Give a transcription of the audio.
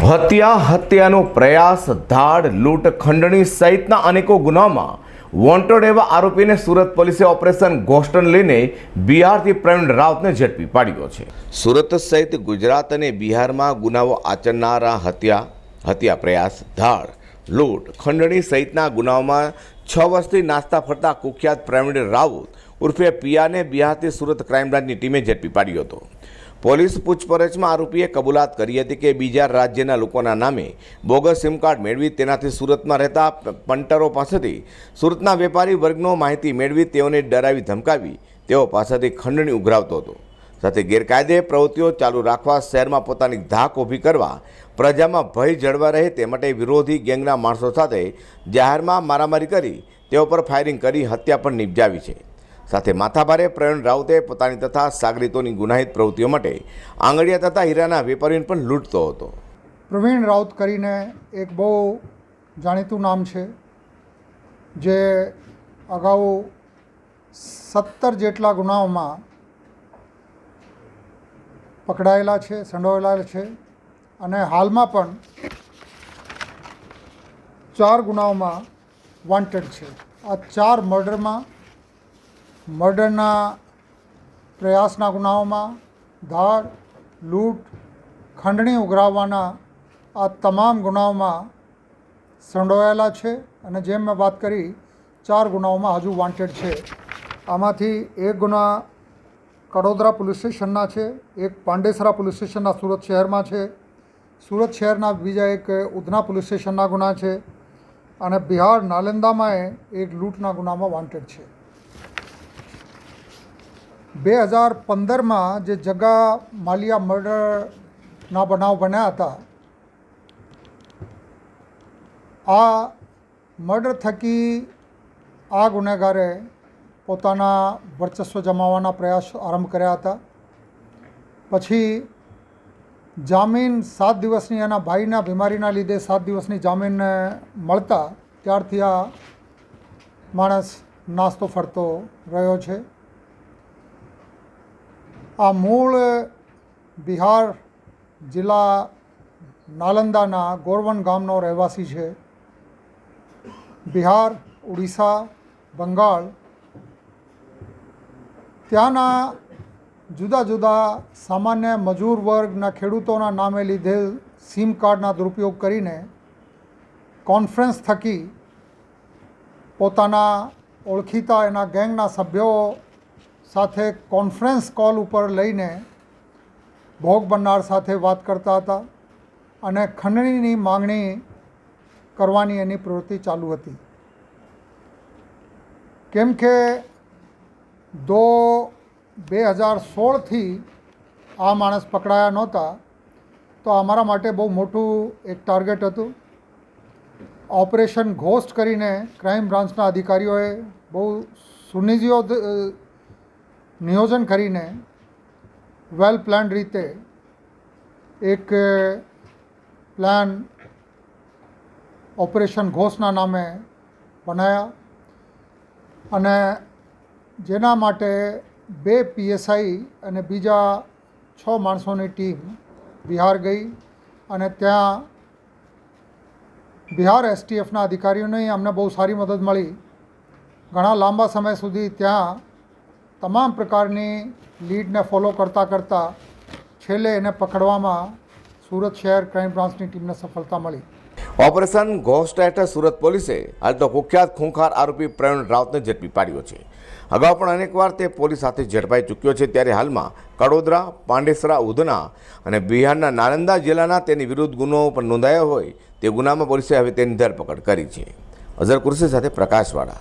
હત્યા હત્યાનો પ્રયાસ, ધાડ, લૂંટ, ખંડણી સહિતના અનેકો ગુનામાં વોન્ટેડ એવા આરોપીને સુરત પોલીસે ઓપરેશન ગોસ્ટન લઈને બિહારથી પ્રવીણ રાવતને ઝડપી પાડ્યો છે. સુરત સહિત ગુજરાત અને બિહારમાં ગુનાઓ આચરનારા હત્યા હત્યા પ્રયાસ, ધાડ, લૂંટ, ખંડણી સહિતના ગુનાઓમાં છ વર્ષથી નાસ્તા ફરતા કુખ્યાત પ્રવીણ રાઉત ઉર્ફે પિયાને બિહારથી સુરત ક્રાઇમ બ્રાન્ચની ટીમે ઝડપી પાડ્યો હતો. પોલીસ પૂછપરછમાં આરોપીએ કબૂલાત કરી હતી કે બીજા રાજ્યના લોકોના નામે બોગસ સિમ કાર્ડ મેળવી તેનાથી સુરતમાં રહેતા પંટરો પાસેથી સુરતના વેપારી વર્ગનો માહિતી મેળવી તેઓને ડરાવી ધમકાવી. તેઓ પાસેથી ખંડણી ઉઘરાવતો હતો. સાથે ગેરકાયદે પ્રવૃત્તિઓ ચાલુ રાખવા શહેરમાં પોતાની ધાક ઊભી કરવા પ્રજામાં ભય જળવા રહે તે માટે વિરોધી ગેંગના માણસો સાથે જાહેરમાં મારામારી કરી તેઓ પર ફાયરિંગ કરી હત્યા પણ નિપજાવી છે. સાથે માથાભારે પ્રવીણ રાઉતે પોતાની તથા સાગરીતોની ગુનાહિત પ્રવૃત્તિઓ માટે આંગળીયા તથા હીરાના વેપારીઓને પણ લૂંટતો હતો. પ્રવીણ રાઉત કરીને એક બહુ જાણીતું નામ છે, જે અગાઉ સત્તર જેટલા ગુનાઓમાં પકડાયેલા છે, સંડોવાયેલા છે અને હાલમાં પણ ચાર ગુનાઓમાં વોન્ટેડ છે. આ ચાર મર્ડરમાં મર્ડરના પ્રયાસના ગુનાઓમાં ધાડ, લૂંટ, ખંડણી ઉઘરાવવાના આ તમામ ગુનાઓમાં સંડોવાયેલા છે અને જેમ મેં વાત કરી, ચાર ગુનાઓમાં હજુ વોન્ટેડ છે. આમાંથી એક ગુના કડોદરા પોલીસ સ્ટેશનના છે, એક પાંડેસરા પોલીસ સ્ટેશનના સુરત શહેરમાં છે. સુરત શહેરના બીજા એક ઉધના પોલીસ સ્ટેશનના ગુના છે અને બિહાર નાલંદામાં એક લૂંટના ગુનામાં વોન્ટેડ છે. બે હજાર પંદરમાં જે જગા માલિયા મર્ડરના બનાવ બન્યા હતા, આ મર્ડર થકી આ ગુનેગારે પોતાના વર્ચસ્વ જમાવવાના પ્રયાસ આરંભ કર્યા હતા. પછી જામીન સાત દિવસની એના ભાઈના બીમારીના લીધે સાત દિવસની જામીન મળતા ત્યારથી આ માણસ નાસ્તો ફરતો રહ્યો છે. આ મૂળ બિહાર જિલ્લા નાલંદાના ગોરવન ગામનો રહેવાસી છે. બિહાર, ઉડીસા, બંગાળ ત્યાંના જુદા જુદા સામાન્ય મજૂર વર્ગના ખેડૂતોના નામે લીધેલ સિમ કાર્ડના દુરુપયોગ કરીને કોન્ફરન્સ થકી પોતાના ઓળખીતા એના ગેંગના સભ્યો સાથે કોન્ફરન્સ કોલ ઉપર લઈને ભોગ બનનાર સાથે વાત કરતા હતા અને ખંડણીની માંગણી કરવાની એની પ્રવૃત્તિ ચાલુ હતી. કેમ કે દો બે હજાર સોળથી આ માણસ પકડાયા નહોતા, તો અમારા માટે બહુ મોટું એક ટાર્ગેટ હતું. ઓપરેશન ઘોસ્ટ કરીને ક્રાઇમ બ્રાન્ચના અધિકારીઓએ બહુ સુનિયોજ નિયોજન કરીને વેલ પ્લાન રીતે એક પ્લાન ઓપરેશન ઘોષના નામે બનાવ્યા અને જેના માટે બે પીએસઆઈ અને બીજા છ માણસોની ટીમ બિહાર ગઈ અને ત્યાં બિહાર એસટીએફના અધિકારીઓને અમને બહુ સારી મદદ મળી. ઘણા લાંબા સમય સુધી ત્યાં તમામ પ્રકારની લીડને ફોલો કરતાં કરતાં છેલ્લે એને પકડવામાં સુરત શહેર ક્રાઇમ બ્રાન્ચની ટીમને સફળતા મળી. ઓપરેશન ઘોસ્ટ હેઠળ સુરત પોલીસે હાલ તો કુખ્યાત ખૂંખાર આરોપી પ્રવીણ રાઉતને ઝડપી પાડ્યો છે. અગાઉ પણ અનેકવાર તે પોલીસ સાથે ઝડપાઈ ચૂક્યો છે, ત્યારે હાલમાં કડોદરા, પાંડેસરા, ઉધના અને બિહારના નાલંદા જિલ્લાના તેની વિરુદ્ધ ગુનો પણ નોંધાયો હોય તે ગુનામાં પોલીસે હવે તેની ધરપકડ કરી છે. અઝર કુર્સી સાથે પ્રકાશવાળા.